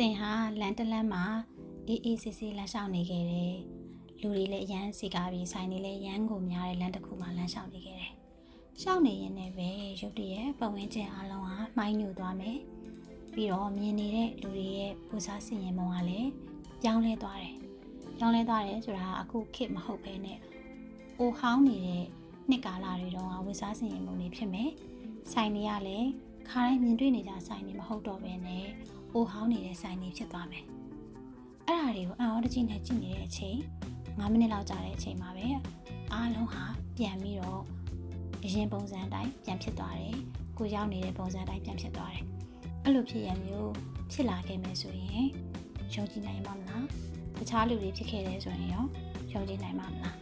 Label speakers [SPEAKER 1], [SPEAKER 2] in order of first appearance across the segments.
[SPEAKER 1] တင်ဟာလန်တလန်းမှာအေးအေးဆေးဆေးလမ်းလျှောက်နေခဲ့တယ်လူတွေလည်းအရန်စီကားပြီးဆိုင်တွေလည်းရမ်းကိုများတဲ့လမ်းတစ်ခုမှာလမ်းလျှောက်နေခဲ့တယ်ရှောက်နေရင်လည်းပဲရုပ်တရက်ပတ်ဝန်းကျင်အလုံးဟာမှိုင်းညိုသွားမယ်ပြီးတော့မြင်နေတဲ့လူတွေရဲ့ပူစားစင်ရင်မုံကလည်းပြောင်းလဲသွားတယ်ပြောင်းလဲသွားတယ်ဆိုတာအခုခေတ်မဟုတ်ဘဲနဲ့အိုဟောင်းနေတဲ့နှစ်ကာလတွေတော့ဝေစားစင်ရင်မုံတွေဖြစ်မယ်ဆိုင်တွေကလည်းခါတိုင်းမြင်တွေ့နေကြဆိုင်တွေမဟုတ်တော့ဘဲနဲ့ အိုဟောင်းနေတဲ့ဆိုင်တွေဖြစ်သွားမယ်အဲ့ဒါတွေကိုအံ့ဩတကြီးနဲ့ကြည့်နေတဲ့အချိန်9မိနစ်လောက်ကြာတဲ့အချိန်မှာပဲအားလုံးဟာပြန်ပြီးတော့အရင်ပုံစံအတိုင်းပြန်ဖြစ်သွားတယ်ကိုရောက်နေတဲ့ပုံစံအတိုင်းပြန်ဖြစ်သွားတယ်အဲ့လိုဖြစ်ရမျိုးဖြစ်လာခဲ့မယ်ဆိုရင်ယုံကြည်နိုင်မှာမလားတခြားလူတွေဖြစ်ခဲ့တယ်ဆိုရင်ရောယုံကြည်နိုင်မှာမလား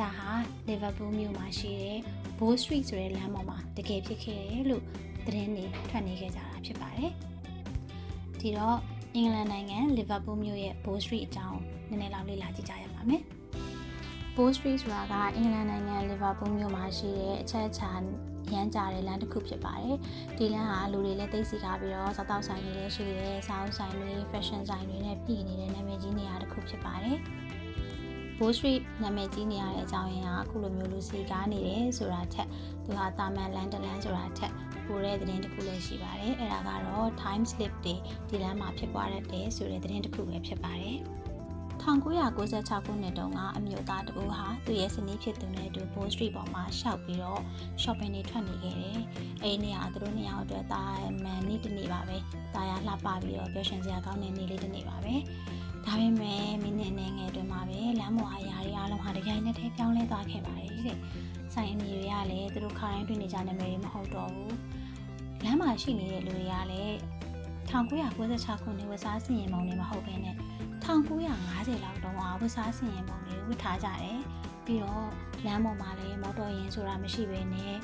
[SPEAKER 1] ဒါဟာလီဗာပူးမြို့မှာရှိတဲ့ Bow Street ဆိုတဲ့လမ်းပေါ်မှာတကယ်ဖြစ်ခဲ့တယ်လို့သတင်းတွေထွက်နေခဲ့ကြတာဖြစ်ပါတယ် ဒီတော့အင်္ဂလန်နိုင်ငံလီဗာပူးမြို့ရဲ့ Bow Street အကြောင်းနည်းနည်းလောက်လေ့လာကြည့်ကြရပါမယ် Bow Street ဆိုတာကအင်္ဂလန်နိုင်ငံလီဗာပူးမြို့မှာရှိတဲ့အချက်အချာရမ်းကြတဲ့လမ်းတစ်ခုဖြစ်ပါတယ်။ဒီလမ်းဟာလူတွေလည်းသိသိကားပြီးတော့စားတောက်ဆိုင်တွေလည်းရှိတယ်၊စားအုပ်ဆိုင်တွေ၊ fashion ဆိုင်တွေနဲ့ပြည်နေတဲ့နာမည်ကြီးနေရာတစ်ခုဖြစ်ပါတယ်။ Bow Street နာမည်ကြီးနေရတဲ့အကြောင်းရင်းကအခုလိုမျိုးလူစီကားနေတယ်ဆိုတာထက်သူဟာတာမန်လမ်းတစ်လမ်းဆိုတာထက်ပိုတဲ့သတင်းတစ်ခုလည်းရှိပါတယ်။အဲ့ဒါကတော့ time slip တွေဒီလမ်းမှာဖြစ်ပွားတတ်တယ်ဆိုတဲ့သတင်းတစ်ခုပဲဖြစ်ပါတယ်။1996ခုနှစ်တုန်းကအမျိုးသားတဦးဟာသူ့ရဲ့ဇနီးဖြစ်သူနဲ့အတူ Bow Street ပေါ်မှာရှောက်ပြီးတော့ shopping တွေထွက်နေခဲ့တယ်။အဲဒီနေရာသူတို့နှစ်ယောက်အတွက်တာမန်နေ့တစ်နေ့ပါပဲ။တာယာလှပပြီးတော့ပျော်ရွှင်စရာကောင်းတဲ့နေ့လေးတစ်နေ့ပါပဲ။ဒါပေမဲ့မိနစ်နဲ့ငယ်အတွင်းမှာပဲလမ်းပေါ်အရာတွေ အားလုံးဟာတကြိုင်နက်တည်းပြောင်းလဲသွားခဲ့ပါတယ်တဲ့။ဆိုင်အမည်တွေကလည်းသူတို့ခါတိုင်းတွေ့နေကြနာမည်တွေမဟုတ်တော့ဘူး။လမ်းမှာရှိနေတဲ့လူတွေကလည်း1996ခုနှစ်ဝစားစင်ရင်မုံတွေမဟုတ်ဘဲနဲ့1950လောက်တုန်းကဝတ်စားဆင်ရင်ပုံတွေဝတ်ထားကြတယ်ပြီးတော့လမ်းပေါ်မှာလည်းမော်တော်ယာဉ်ဆိုတာမရှိဘဲနဲ့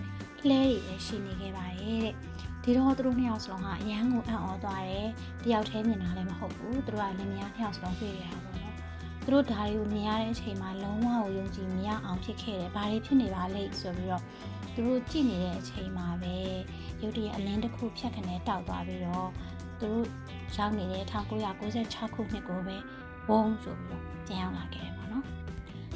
[SPEAKER 1] လှဲတွေလည်းရှိနေခဲ့ပါတယ်တဲ့ဒီတော့သူတို့နှစ်ယောက်စလုံးဟာအရန်ကိုအံ့ဩသွားတယ်တယောက်တည်းမြင်တာလည်းမဟုတ်ဘူးသူတို့ကလည်းမယားနှစ်ယောက်စလုံးတွေ့ရတာပေါ့နော် သူတို့ဒါတွေကိုမြင်ရတဲ့အချိန်မှာလုံးဝကိုယုံကြည်မရအောင်ဖြစ်ခဲ့တယ်ဘာတွေဖြစ်နေပါလိမ့်ဆိုပြီးတော့သူတို့ကြည့်နေတဲ့အချိန်မှာပဲရုတ်တရက်အလင်းတစ်ခုဖြတ်ခနဲတောက်သွားပြီးတော့သူတို့ရောက်နေတဲ့1996ခုနှစ်ကိုပဲဝုန်းဆိုပြီးတော့ပြန်ရောက်လာခဲ့တယ်ပေါ့နော်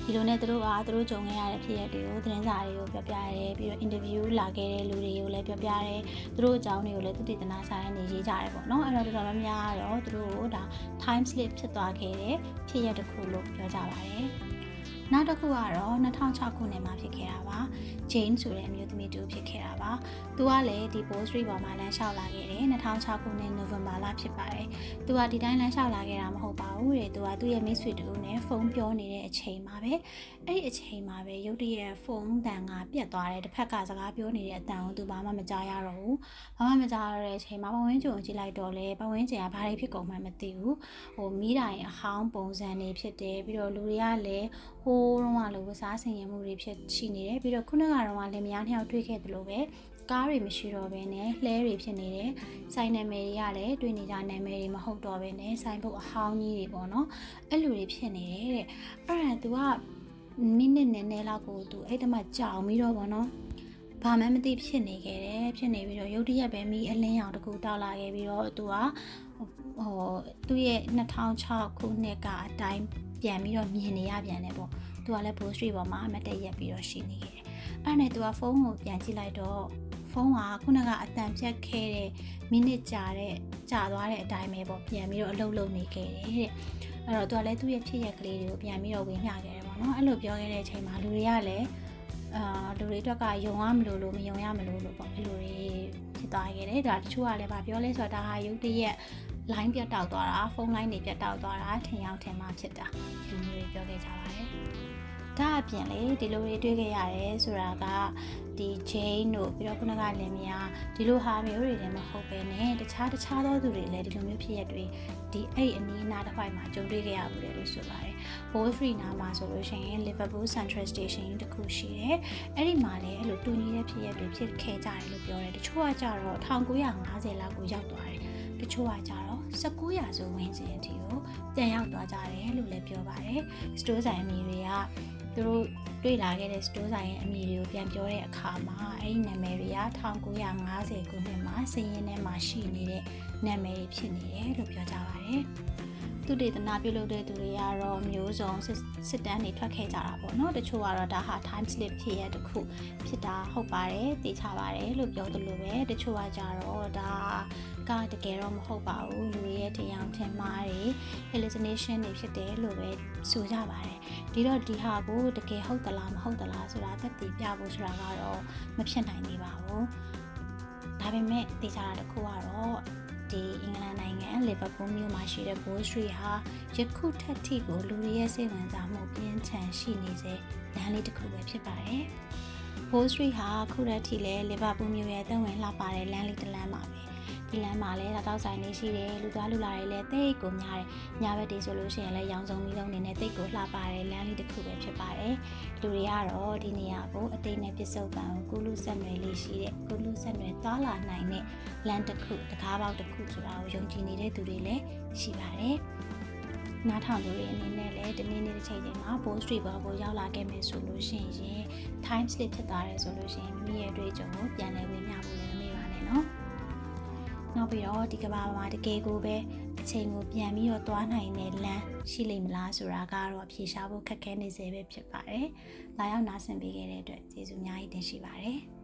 [SPEAKER 1] ဒီလိုနဲ့သူတို့ကသူတို့ကြုံခဲ့ရတဲ့ဖြစ်ရပ်တွေကိုသတင်းစာတွေကိုပြောပြရတယ်ပြီးတော့အင်တာဗျူးလာခဲ့တဲ့လူတွေကိုလည်းပြောပြရတယ်သူတို့အကြောင်းတွေကိုလည်းသူတည်တနာဆိုင်နေရေးကြတယ်ပေါ့နော်အဲ့တော့တော်တော်များများတော့သူတို့ကဒါ time slip ဖြစ်သွားခဲ့တဲ့ဖြစ်ရပ်တစ်ခုလို့ပြောကြပါတယ် နောက်တစ်ခုကတော့2006ခုနှစ်မှာဖြစ်ခဲ့တာပါ Jane ဆိုတဲ့အမျိုးသမီးတူဖြစ်ခဲ့တာပါ။သူကလည်းဒီ Bow Street ပေါ်မှာလမ်းလျှောက်လာခဲ့တယ်2006ခုနှစ် November လဖြစ်ပါတယ်။သူကဒီတိုင်းလမ်းလျှောက်လာခဲ့တာမဟုတ်ပါဘူးတဲ့။သူကသူ့ရဲ့မိတ်ဆွေတူနဲ့ဖုန်းပြောနေတဲ့အချိန်မှာပဲအဲ့ဒီအချိန်မှာပဲရုတ်တရက်ဖုန်းတန်ကပြတ်သွားတယ်။တစ်ဖက်ကစကားပြောနေတဲ့အတန်ကိုသူဘာမှမကြားရတော့ဘူး။ဘာမှမကြားရတဲ့အချိန်မှာပဝင်းကျုံကြည့်လိုက်တော့လေပဝင်းကျင်ကဘာတွေဖြစ်ကုန်မှမသိဘူး။ဟိုမိတိုင်အဟောင်းပုံစံတွေဖြစ်တယ်ပြီးတော့လူတွေကလည်းဟိုးတော့ကလိုဝစားဆင်ရမှုတွေဖြစ်ရှိနေတယ်ပြီးတော့ခုနကတော့လင်မယားနှစ်ယောက်တွေ့ခဲ့သလိုပဲကားတွေမရှိတော့ဘဲနဲ့လှဲတွေဖြစ်နေတယ်ဆိုင်နာမည်တွေကလည်းတွေ့နေကြနာမည်တွေမဟုတ်တော့ဘဲနဲ့ဆိုင်ဘုတ်အဟောင်းကြီးတွေပေါ့နော်အဲ့လိုတွေဖြစ်နေတယ်တဲ့အဲ့ဒါ तू ကမိနစ်နည်းနည်းလောက်ကို तू အဲ့တမကြောင်ပြီးတော့ပေါ့နော်ဘာမှမသိဖြစ်နေခဲ့တယ်ဖြစ်နေပြီးတော့ရုတ်တရက်ပဲမိအလင်းရောင်တကူတောက်လာခဲ့ပြီးတော့သူကဟိုသူ့ရဲ့2006ခုနှစ်ကအတိုင်းပြန်ပြီးတော့မြင်နေရပြန်တယ်ပေါ့ သူကလည်း Bow Street ပေါ်မှာအမတ်တရက်ပြီးတော့ရှိနေခဲ့တယ်အဲ့နဲ့သူကဖုန်းကိုပြန်ကြည့်လိုက်တော့ဖုန်းကခုနကအတန်ပြတ်ခဲ့တဲ့မိနစ်ကြာတဲ့ကြာသွားတဲ့အတိုင်းပဲပေါ့ပြန်ပြီးတော့အလုပ်လုပ်နေခဲ့တယ်တဲ့အဲ့တော့သူကလည်းသူ့ရဲ့ဖြစ်ရက်ကလေးတွေကိုပြန်ပြီးတော့ဝင်မျှခဲ့တယ်ပေါ့နော်အဲ့လိုပြောခဲ့တဲ့အချိန်မှာလူတွေကလည်းအာလူတွေအတွက်ကယုံရမလို့လို့မယုံရမလို့လို့ပေါ့အဲ့လိုတွေဖြစ်သွားခဲ့တယ်ဒါတချို့ကလည်းဗာပြောလဲဆိုတော့ဒါဟာရုပ်တရက် line ပြတ်တောက်သွားတာဖုန်း line တွေပြတ်တောက်သွားတာထင်ရောက်ထင်မှဖြစ်တာဒီလိုမျိုးပြောခဲ့ကြပါတယ်ဒါအပြင်လေဒီလိုတွေတွေ့ခဲ့ရတယ်ဆိုတာကဒီ Jane တို့ပြီးတော့ခုနကလင်မယားဒီလိုဟာမျိုးတွေလည်းမဟုတ်ပဲねတခြားတခြားသောသူတွေလည်းဒီလိုမျိုးဖြစ်ရတွေဒီအဲ့အနီးအနားတစ်ခွိုက်မှာကြုံတွေ့ခဲ့ရဘူးလေလို့ဆိုပါတယ် Bow Street နားမှာဆိုလို့ရှိရင် Liverpool Central Station တခုရှိတယ်အဲ့ဒီမှာလည်းအဲ့လိုတူညီတဲ့ဖြစ်ရတွေဖြစ်ခဲ့ကြတယ်လို့ပြောတယ်တချို့ကကြတော့1950လောက်ကိုရောက်သွားတယ် တချို့ကကြတော့19ရာစုဝန်းကျင်အထိကိုပြန်ရောက်သွားကြတယ်လို့လည်းပြောပါတယ်စတိုးဆိုင်အမည်တွေကသူတို့တွေ့လာခဲ့တဲ့စတိုးဆိုင်ရဲ့အမည်တွေကိုပြန်ပြောတဲ့အခါမှာအဲ့ဒီနာမည်တွေက1950ခုနှစ်မှာစည်ရင်ထဲမှာရှိနေတဲ့နာမည်တွေဖြစ်နေတယ်လို့ပြောကြပါတယ်။ သူတေသနာပြုလုပ်တဲ့သူတွေကတော့မျိုးစုံစစ်စစ်တမ်းတွေထွက်ခဲ့ကြတာပေါ့နော်။တချို့ကတော့ဒါဟာ time slip ဖြစ်ရတဲ့တစ်ခုဖြစ်တာဟုတ်ပါတယ်သိချပါတယ်လို့ပြောသလိုပဲတချို့ကကြတော့ဒါကတကယ်တော့မဟုတ်ပါဘူးလူတွေရဲ့တရားထင်မှားတွေ hallucination တွေဖြစ်တယ်လို့ပဲဆိုကြပါတယ်ဒီတော့ဒီဟာကိုတကယ်ဟုတ်သလားမဟုတ်သလားဆိုတာသက်သေပြဖို့ဆိုတာကတော့မဖြစ်နိုင်သေးပါဘူးဒါပေမဲ့သိချတာတစ်ခုကတော့ ဒီအင်္ဂလန်နိုင်ငံလီဗာပူးမြို့မှာရှိတဲ့ Wall Street ဟာယခုထက်ထိကိုလူတွေရဲ့စိတ်ဝင်စားမှုပြင်းထန်ရှိနေစေလမ်းလေးတစ်ခုပဲဖြစ်ပါတယ်။ Wall Street ဟာခုထက်ထိလည်းလီဗာပူးမြို့ရဲ့တဝင်လှပတဲ့လမ်းလေးတစ်လမ်းပါပဲ။ ဒီလမ်းမှာလည်းတောက်ဆိုင်လေးရှိတယ်လူသားလူလာတွေလည်းတိတ်ကိုများတယ်။ညဘက်တွေဆိုလို့ရှိရင်လည်းရောင်စုံမီလုံးနေနဲ့တိတ်ကိုလှပတဲ့လမ်းလေးတစ်ခုပဲဖြစ်ပါတယ်။လူတွေကတော့ဒီနေရာကိုအတိတ်နဲ့ပြစ္ဆုတ်ပံကိုကုလူဆက်နွယ်လေးရှိတဲ့ကုလူဆက်နွယ်သွားလာနိုင်တဲ့လမ်းတစ်ခုတကားပေါက်တစ်ခုဆိုတာကိုယုံကြည်နေတဲ့သူတွေလည်းရှိပါတယ်။နားထောင်သူတွေအနေနဲ့လည်းဒီနေ့နေ့တစ်ချိန်ချိန်မှာ Wall Street ဘောကိုရောက်လာခဲ့မယ်ဆိုလို့ရှိရင် time slip ဖြစ်သွားတယ်ဆိုလို့ရှိရင်မိမိရဲ့အတွေ့အကြုံကိုပြန်လည်ဝင်မြဖို့လည်းမမေ့ပါနဲ့နော်။ နောက်ပြီးတော့ဒီကမ္ဘာမှာတကယ်ကိုပဲအချိန်ကိုပြန်ပြီးတော့သွားနိုင်တဲ့လမ်းရှိလိမ့်မလားဆိုတာကတော့အဖြေရှာဖို့ခက်ခဲနေစေပဲဖြစ်ပါတယ်။လာရောက်နားဆင်ပေးခဲ့တဲ့အတွက်ကျေးဇူးအများကြီးတင်ရှိပါတယ်။